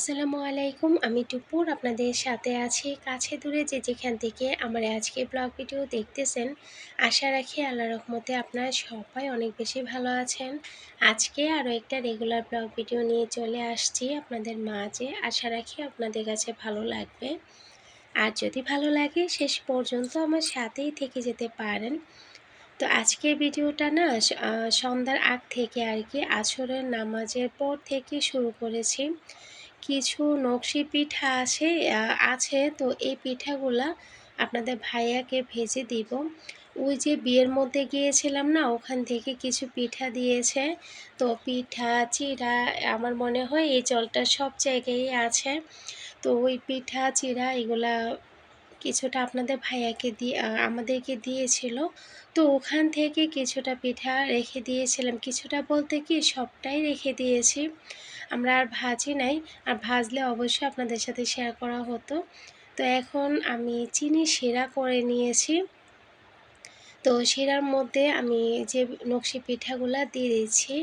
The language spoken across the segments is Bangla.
আসসালামু আলাইকুম। আমি টুপুর আপনাদের সাথে আছি কাছে দূরে যে যেখান থেকে আমার আজকে ব্লগ ভিডিও দেখতেছেন। আশা রাখি আল্লাহ রহমতে আপনারা সবাই অনেক বেশি ভালো আছেন। আজকে আরও একটা রেগুলার ব্লগ ভিডিও নিয়ে চলে আসছি আপনাদের মাঝে। আশা রাখি আপনাদের কাছে ভালো লাগবে। আর যদি ভালো লাগে শেষ পর্যন্ত আমার সাথেই থেকে যেতে পারেন। তো আজকের ভিডিওটা না সন্ধ্যার আগ থেকে আর কি আছরের নামাজের পর থেকে শুরু করেছি। কিছু নকশি পিঠা আছে আছে। তো এই পিঠাগুলা আপনাদের ভাইয়াকে ভেজে দিব। ওই যে বিয়ের মধ্যে গিয়েছিলাম না, ওখান থেকে কিছু পিঠা দিয়েছে। তো পিঠা, চিড়া, আমার মনে হয় এই জলটা সব জায়গায় আছে। তো ওই পিঠা, চিড়া এগুলা কিছুটা আপনাদের ভাইয়াকে দিয়ে আমাদেরকে দিয়েছিল। তো ওখান থেকে কিছুটা পিঠা রেখে দিয়েছিলাম। কিছুটা বলতে কি, সবটাই রেখে দিয়েছি। আমরা আর ভাজি নাই। আর ভাজলে অবশ্যই আপনাদের সাথে শেয়ার করা হতো। তো এখন আমি চিনি শিরা করে নিয়েছি। তো শিরার মধ্যে আমি যে নকশি পিঠাগুলা দিয়ে দিয়েছি।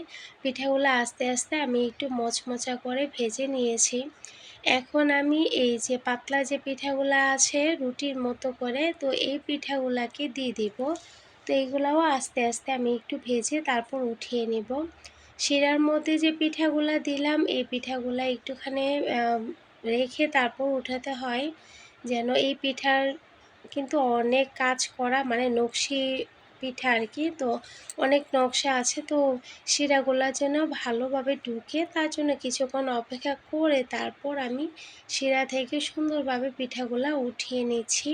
পিঠাগুলো আস্তে আস্তে আমি একটু মচমচা করে ভেজে নিয়েছি। এখন আমি এই যে পাতলা যে পিঠাগুলো আছে রুটির মতো করে, তো এই পিঠাগুলাকে দিয়ে দিব। তো এইগুলাও আস্তে আস্তে আমি একটু ভেজে তারপর উঠিয়ে নিব। শিরার মধ্যে যে পিঠাগুলা দিলাম, এই পিঠাগুলা একটুখানি রেখে তারপর উঠাতে হয়, যেন এই পিঠার কিন্তু অনেক কাজ করা মানে নকশি পিঠা আর কি, তো অনেক নকশা আছে, তো শিরাগুলা যেন ভালোভাবে ঢুকে, তার জন্য কিছুক্ষণ অপেক্ষা করে তারপর আমি শিরা থেকে সুন্দরভাবে পিঠাগুলা উঠিয়ে নিচ্ছি।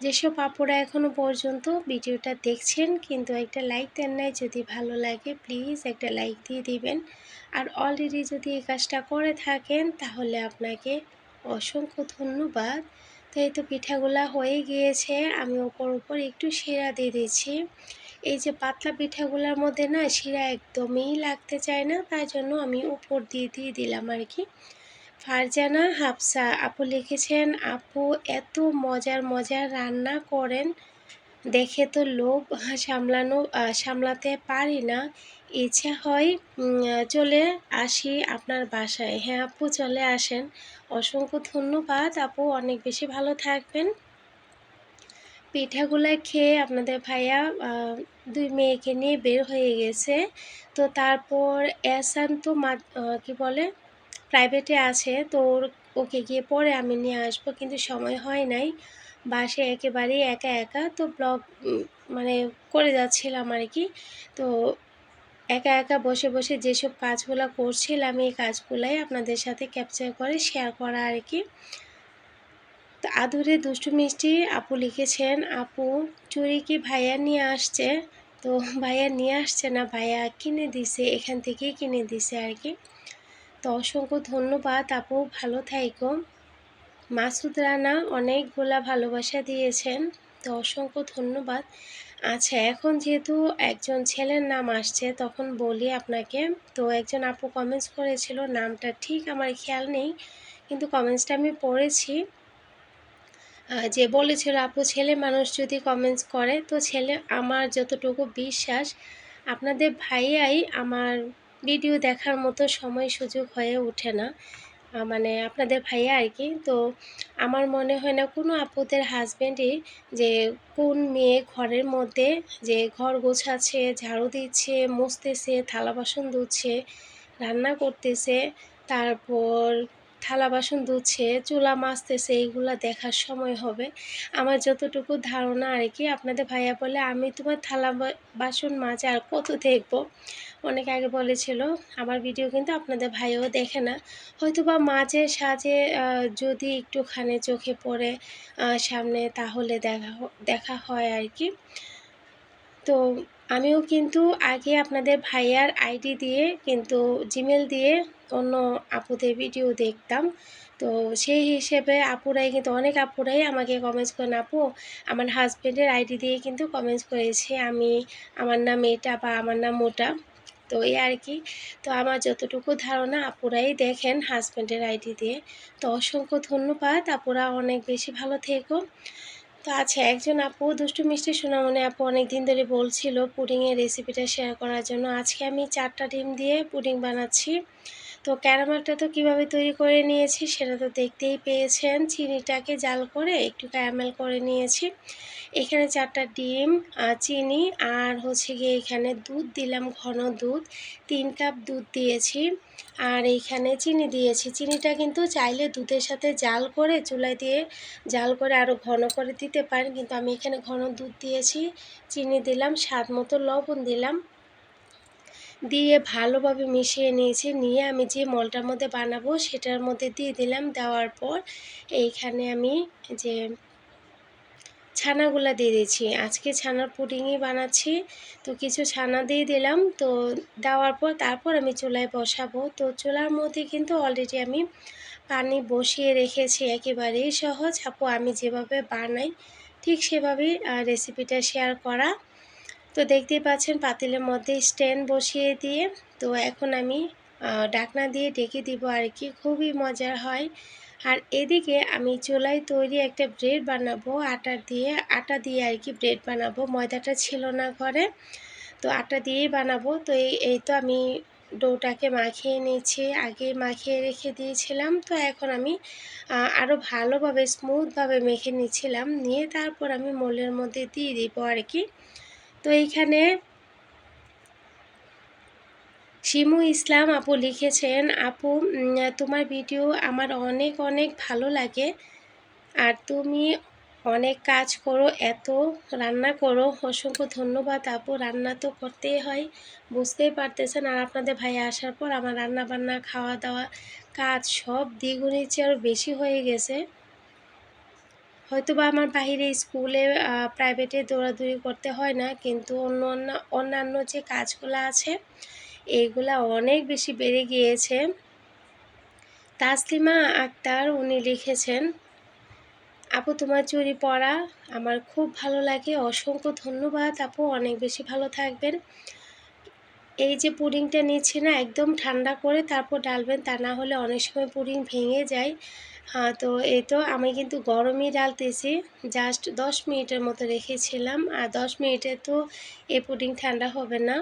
যেসব আপুরা এখনও পর্যন্ত ভিডিওটা দেখছেন, কিন্তু একটা লাইক দেন নাই, যদি ভালো লাগে প্লিজ একটা লাইক দিয়ে দিবেন। আর অলরেডি যদি এই কাজটা করে থাকেন, তাহলে আপনাকে অসংখ্য ধন্যবাদ। তো এই তো পিঠাগুলা হয়ে গিয়েছে, আমি ওপর ওপর একটু শিরা দিয়ে দিচ্ছি। এই যে পাতলা পিঠাগুলোর মধ্যে না, শিরা একদমই লাগতে চায় না, তাই জন্য আমি উপর দিয়ে দিয়ে দিলাম আর কি। ফারজানা হাফসা, আপু লিখেছেন, আপু এত মজার মজার রান্না করেন, দেখে তো লোভ সামলানো, সামলাতে পারি না। ইচ্ছা হয় চলে আসি আপনার বাসায়। হ্যাঁ আপু চলে আসেন। অসংখ্য ধন্যবাদ, আপু অনেক বেশি ভালো থাকবেন। পিঠাগুলো খেয়ে আপনাদের ভাইয়া দুই মেয়েকে নিয়ে বের হয়ে গেছে। তো তারপর এসান তো কি বলে? প্রাইভেটে আছে, তো ওর, ওকে গিয়ে পরে আমি নিয়ে আসব, কিন্তু সময় হয় নাই। বাসে একেবারেই একা একা, তো ব্লগ মানে করে যাচ্ছিলাম আর কি। তো একা একা বসে বসে যেসব কাজগুলো করছিলাম, এই কাজগুলাই আপনাদের সাথে ক্যাপচার করে শেয়ার করা আর কি। তো আদুরে দুষ্টু মিষ্টি আপু লিখেছেন, আপু, চুরি কি ভাইয়া নিয়ে আসছে? তো ভাইয়া নিয়ে আসছে না, ভাইয়া কিনে দিছে, এখান থেকেই কিনে দিছে আর কি। তো অসংখ্য ধন্যবাদ, আপু। ভালো থাইকো। মাসুদ রানা অনেকগুলা ভালোবাসা দিয়েছেন, তো অসংখ্য ধন্যবাদ। আচ্ছা এখন যেহেতু একজন ছেলের নাম আসছে, তখন বলি আপনাকে। তো একজন আপু কমেন্টস করেছিল, নামটা ঠিক আমার খেয়াল নেই, কিন্তু কমেন্টসটা আমি পড়েছি। যে বলেছিল, আপু, ছেলে মানুষ যদি কমেন্টস করে, তো ছেলে আমার যতটুকু বিশ্বাস, আপনাদের ভাইয়াই আমার ভিডিও দেখার মতো সময় সুযোগ হয়ে ওঠে না। মানে আপনাদের ভাইয়া আর কি। তো আমার মনে হয় না কোনো আপুদের হাজব্যান্ডই যে কোন মেয়ে ঘরের মধ্যে যে ঘর গোছাচ্ছে, ঝাড়ু দিচ্ছে, মুছতেছে, থালা বাসন ধুচ্ছে, রান্না করতেছে, তারপর থালা বাসন ধুচ্ছে, চুলা মাছতেছে এইগুলো দেখার সময় হবে। আমার যতটুকু ধারণা আর কি, আপনাদের ভাইয়া বলে, আমি তোমার থালা বাসন মাছ আর কত দেখব? অনেক আগে বলেছিল। আমার ভিডিও কিন্তু আপনাদের ভাইও দেখে না। হয়তো বা মাঝে সাজে যদি একটুখানে চোখে পড়ে সামনে, তাহলে দেখা দেখা হয় আর কি। তো আমিও কিন্তু আগে আপনাদের ভাইয়ার আইডি দিয়ে কিন্তু জিমেল দিয়ে অন্য আপুদের ভিডিও দেখতাম। তো সেই হিসেবে আপুরাই কিন্তু অনেক আপুরাই আমাকে কমেন্টস করেন, আপু, আমার হাজব্যান্ডের আইডি দিয়ে কিন্তু কমেন্টস করেছে আমি, আমার নাম এটা বা আমার নাম ওটা। তো এই আর কি। তো আমার যতটুকু ধারণা আপুরাই দেখেন হাজব্যান্ডের আইডি দিয়ে। তো অসংখ্য ধন্যবাদ, আপুরা অনেক বেশি ভালো থেকো। তো আচ্ছা একজন আপু দুষ্টু মিষ্টি সোনামনে আপু অনেক দিন ধরে বলছিল পুডিংয়ের রেসিপিটা শেয়ার করার জন্য। আজকে আমি চারটা ডিম দিয়ে পুডিং বানাচ্ছি। তো ক্যারামেলটা তো কীভাবে তৈরি করে নিয়েছি সেটা তো দেখতেই পেয়েছেন। চিনিটাকে জাল করে একটু ক্যারামেল করে নিয়েছি। এখানে চারটা ডিম চিনি আর হচ্ছে গিয়ে এখানে দুধ, দিলাম ঘন দুধ। তিন কাপ দুধ দিয়েছি আর এইখানে চিনি দিয়েছি। চিনিটা কিন্তু চাইলে দুধের সাথে জাল করে চুলায় দিয়ে জাল করে আরও ঘন করে দিতে পারেন। কিন্তু আমি এখানে ঘন দুধ দিয়েছি, চিনি দিলাম, স্বাদ মতো লবণ দিলাম। দিয়ে ভালোভাবে মিশিয়ে নিয়েছি। নিয়ে আমি যে মলটার মধ্যে বানাবো সেটার মধ্যে দিয়ে দিলাম। দেওয়ার পর এইখানে আমি যে ছানাগুলা দিয়ে দিয়েছি। আজকে ছানার পুডিংই বানাচ্ছি। তো কিছু ছানা দিয়ে দিলাম। তো দেওয়ার পর তারপর আমি চুলায় বসাবো। তো চুলার মধ্যে কিন্তু অলরেডি আমি পানি বসিয়ে রেখেছি। একেবারেই সহজ। আপু, আমি যেভাবে বানাই ঠিক সেভাবেই রেসিপিটা শেয়ার করা। তো দেখতেই পাচ্ছেন পাতিলের মধ্যে স্ট্যান্ড বসিয়ে দিয়ে, তো এখন আমি ডাকনা দিয়ে ডেকে দিব আর কি। খুবই মজার হয়। আর এদিকে আমি চুলায় তৈরি একটা ব্রেড বানাবো, আটা দিয়ে আটা দিয়ে আর কি ব্রেড বানাবো। ময়দাটা ছিল না ঘরে, তো আটা দিয়েই বানাবো। তো এই এই তো আমি ডোটাকে মাখিয়ে নিয়েছি, আগে মাখিয়ে রেখে দিয়েছিলাম। তো এখন আমি আরও ভালোভাবে স্মুথভাবে মেখে নিয়েছিলাম। নিয়ে তারপর আমি মোলের মধ্যে দিয়ে দিব আর কি। তো এইখানে শিমু ইসলাম আপু লিখেছেন, আপু তোমার ভিডিও আমার অনেক অনেক ভালো লাগে। আর তুমি অনেক কাজ করো, এত রান্না করো। অসংখ্য ধন্যবাদ আপু, রান্না তো করতেই হয়, বুঝতেই পারতেছেন। আর আপনাদের ভাই আসার পর আমার রান্না বান্না খাওয়া দাওয়া কাজ সব দ্বিগুণের চেয়ে আরও বেশি হয়ে গেছে। হয়তো বা আমার বাহিরে স্কুলে প্রাইভেটে দৌড়াদৌড়ি করতে হয় না, কিন্তু অন্য অন্য, অন্যান্য যে কাজগুলো আছে এইগুলা অনেক বেশি বেড়ে গিয়েছে। তাসলিমা আক্তার উনি লিখেছেন, আপু, তোমার চুরি পড়া আমার খুব ভালো লাগে, অসংখ্য ধন্যবাদ, আপু, অনেক বেশি ভালো থাকবেন। এই যে পুডিংটা নিচ্ছি না, একদম ঠান্ডা করে তারপর ডালবেন, তা না হলে অনেক সময় পুডিং ভেঙে যায়। তো এই তো আমি কিন্তু গরমই ডালতেছি জাস্ট দশ মিনিটের মতো রেখেছিলাম। আর দশ মিনিটে তো এই পুডিং ঠান্ডা হবে না।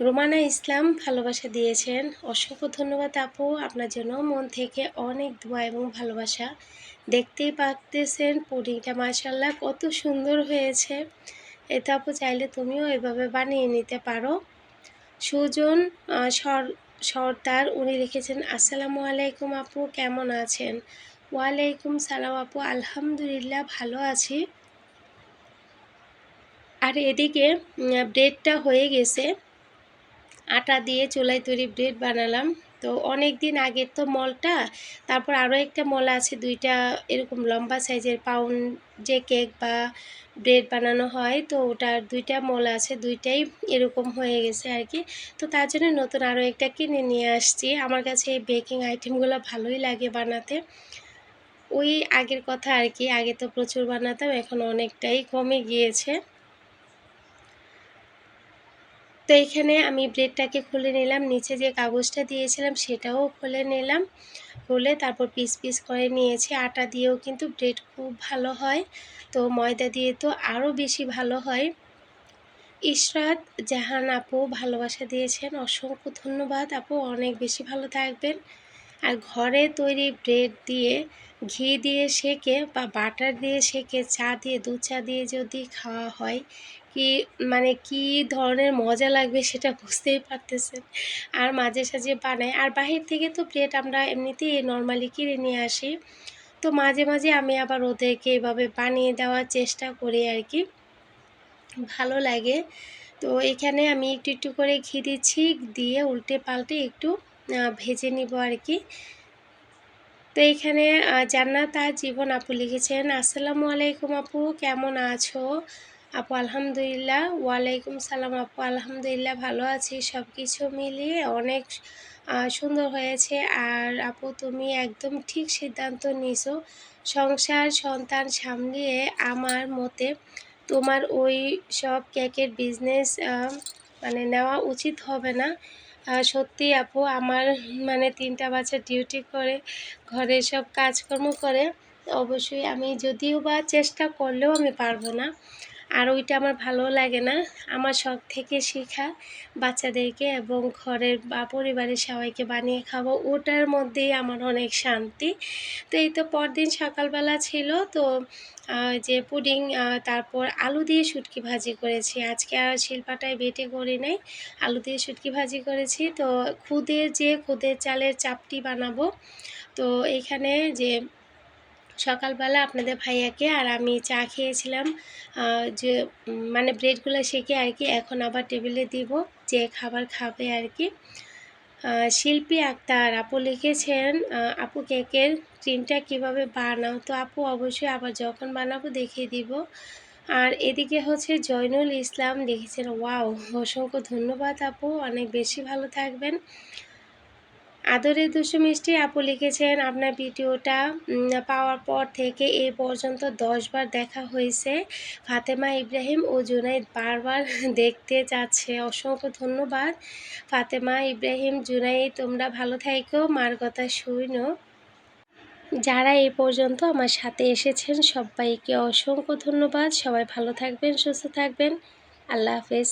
রোমানা ইসলাম ভালোবাসা দিয়েছেন। অসংখ্য ধন্যবাদ আপু। আপনার জন্য মন থেকে অনেক দোয়া এবং ভালোবাসা। দেখতেই পাচ্তেছেন পুডিংটা মাসাল্লাহ কত সুন্দর হয়েছে। এটা আপু চাইলে তুমিও এভাবে বানিয়ে নিতে পারো। সুজন সর সর্দার, উনি লিখেছেন, আসসালামু আলাইকুম আপু, কেমন আছেন? ওয়ালাইকুম সালাম আপু, আলহামদুলিল্লাহ, ভালো আছি। আর এদিকে ব্রেডটা হয়ে গেছে। আটা দিয়ে চুলায় তৈরি ব্রেড বানালাম। তো অনেক দিন আগের তো মলটা, তারপর আরও একটা মল আছে, দুইটা এরকম লম্বা সাইজের, পাউন্ড যে কেক বা ব্রেড বানানো হয়, তো ওটার দুইটা মল আছে, দুইটাই এরকম হয়ে গেছে আর কি তো তার জন্য নতুন আরও একটা কিনে নিয়ে আসছি। আমার কাছে এই বেকিং আইটেমগুলো ভালোই লাগে বানাতে। ওই আগের কথা আর কি আগে তো প্রচুর বানাতাম, এখন অনেকটাই কমে গিয়েছে। তো এখানে আমি ব্রেডটাকে খুলে নিলাম, নিচে যে কাগজটা দিয়েছিলাম সেটাও খুলে নিলাম, খুলে তারপর পিস পিস করে নিয়েছি। আটা দিয়েও কিন্তু ব্রেড খুব ভালো হয়, তো ময়দা দিয়ে তো আরও বেশি ভালো হয়। ইশরাত, জাহান আপু ভালোবাসা দিয়েছেন, অসংখ্য ধন্যবাদ আপু, অনেক বেশি ভালো থাকবেন। আর ঘরে তৈরি ব্রেড দিয়ে ঘি দিয়ে সেকে বা বাটার দিয়ে সেকে, চা দিয়ে, দুধ চা দিয়ে যদি খাওয়া হয়, কি মানে কি ধরনের মজা লাগবে সেটা বুঝতেই পারতেছেন। আর মাঝে সাঝে বানাই। আর বাহির থেকে তো প্লেট আমরা এমনিতেই নর্মালি কিনে নিয়ে আসি। তো মাঝে মাঝে আমি আবার ওদেরকে এভাবে বানিয়ে দেওয়ার চেষ্টা করি আর কি। ভালো লাগে। তো এখানে আমি একটু একটু করে ঘি দিচ্ছি, দিয়ে উল্টে পাল্টে একটু ভেজে নিব আর কি। তো এইখানে জান্নাত আর জীবন আপু লিখেছেন, আসসালামু আলাইকুম আপু, কেমন আছো? আপু, আলহামদুলিল্লাহ। ওয়ালাইকুম সালাম আপু, আলহামদুলিল্লাহ, ভালো আছি। সব কিছু মিলিয়ে অনেক সুন্দর হয়েছে। আর আপু, তুমি একদম ঠিক সিদ্ধান্ত নিছো। সংসার, সন্তান সামলিয়ে আমার মতে তোমার ওই সব কেকের বিজনেস মানে নেওয়া উচিত হবে না। সত্যি আপু, আমার মানে তিনটা বাচ্চা ডিউটি করে, ঘরে সব কাজকর্ম করে, অবশ্যই আমি যদিও বা চেষ্টা করলেও আমি পারব না। আর ওইটা আমার ভালো লাগে না। আমার শখ থেকে শেখা বাচ্চাদেরকে এবং ঘরের বা পরিবারের সবাইকে বানিয়ে খাব ওটার মধ্যেই আমার অনেক শান্তি। তো এই তো পরদিন সকালবেলা ছিল, তো যে পুডিং তারপর আলু দিয়ে শুটকি ভাজি করেছি। আজকে আর শিল্পাটায় বেটে করি নাই, আলু দিয়ে শুটকি ভাজি করেছি। তো খুদের যে খুদের চালের চাপটি বানাবো, তো এখানে যে সকালবেলা আপনাদের ভাইয়াকে আর আমি চা খেয়েছিলাম যে মানে ব্রেডগুলো শেখে আর কি, এখন আবার টেবিলে দিব, যে খাবার খাবে আর কি। শিল্পী আক্তার, আপু লিখেছেন আপু কেকের ক্রিমটা কীভাবে বানাও? তো আপু অবশ্যই আবার যখন বানাবো দেখিয়ে দিব। আর এদিকে হচ্ছে জয়নুল ইসলাম লিখেছেন, ওয়াও, অসংখ্য ধন্যবাদ আপু, অনেক বেশি ভালো থাকবেন। আদরের দুশো মিষ্টি আপু লিখেছেন, আপনার ভিডিওটা পাওয়ার পর থেকে এ পর্যন্ত দশবার দেখা হয়েছে। ফাতেমা ইব্রাহিম ও জুনাইদ বারবার দেখতে যাচ্ছে। অসংখ্য ধন্যবাদ। ফাতেমা ইব্রাহিম, জুনাইদ, তোমরা ভালো থাইকো। মার কথা শুনো যারা এ পর্যন্ত আমার সাথে এসেছেন, সবাইকে অসংখ্য ধন্যবাদ। সবাই ভালো থাকবেন, সুস্থ থাকবেন। আল্লাহ হাফেজ।